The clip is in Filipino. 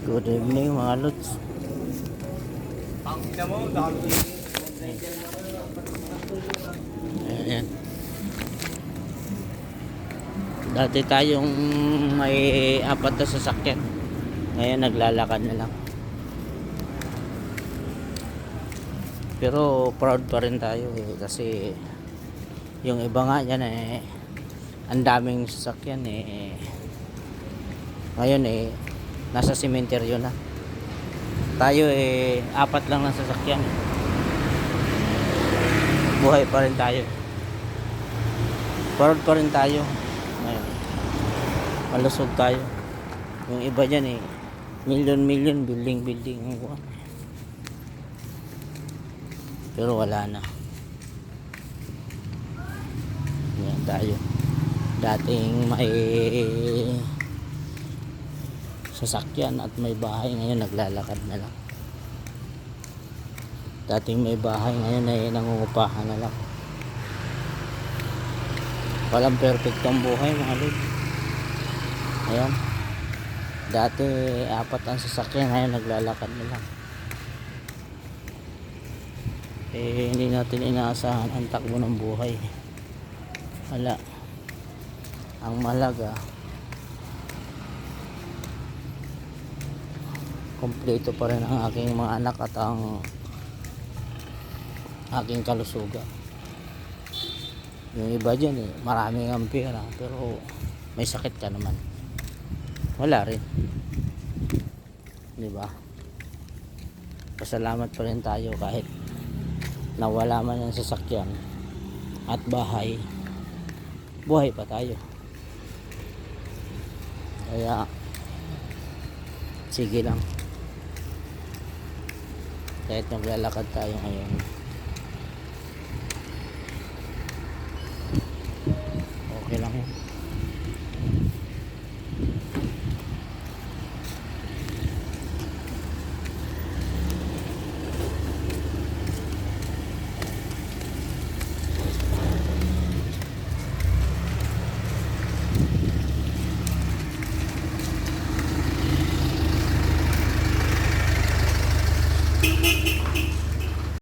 Good evening mga lods. Ayan. Dati tayong may apat na sasakyan. Ngayon naglalakad na lang. Pero proud pa rin tayo eh, kasi yung iba nga yan eh ang daming sasakyan eh ngayon eh nasa sementeryo na. Tayo eh apat lang ng sasakyan. Buhay pa rin tayo. Proud pa rin tayo. Ngayon malusog tayo. Yung iba dyan eh million million building building. Pero wala na. Yan tayo. Dating may sasakyan at may bahay ngayon naglalakad na lang. Dating may bahay ngayon ay nangungupahan na lang. Walang perfect ang buhay mga lod ayan. Dati apat ang sasakyan ngayon naglalakad na lang. Eh hindi natin inaasahan ang takbo ng buhay. Wala. Ang malaga kompleto pa rin ang aking mga anak at ang aking kalusugan. Yung iba dyan eh maraming ang pera pero may sakit ka naman. Wala rin. Di ba? Pasalamat pa rin tayo kahit nawala man ang sasakyan at bahay. Buhay pa tayo. Kaya sige lang kahit maglalakad tayo ngayon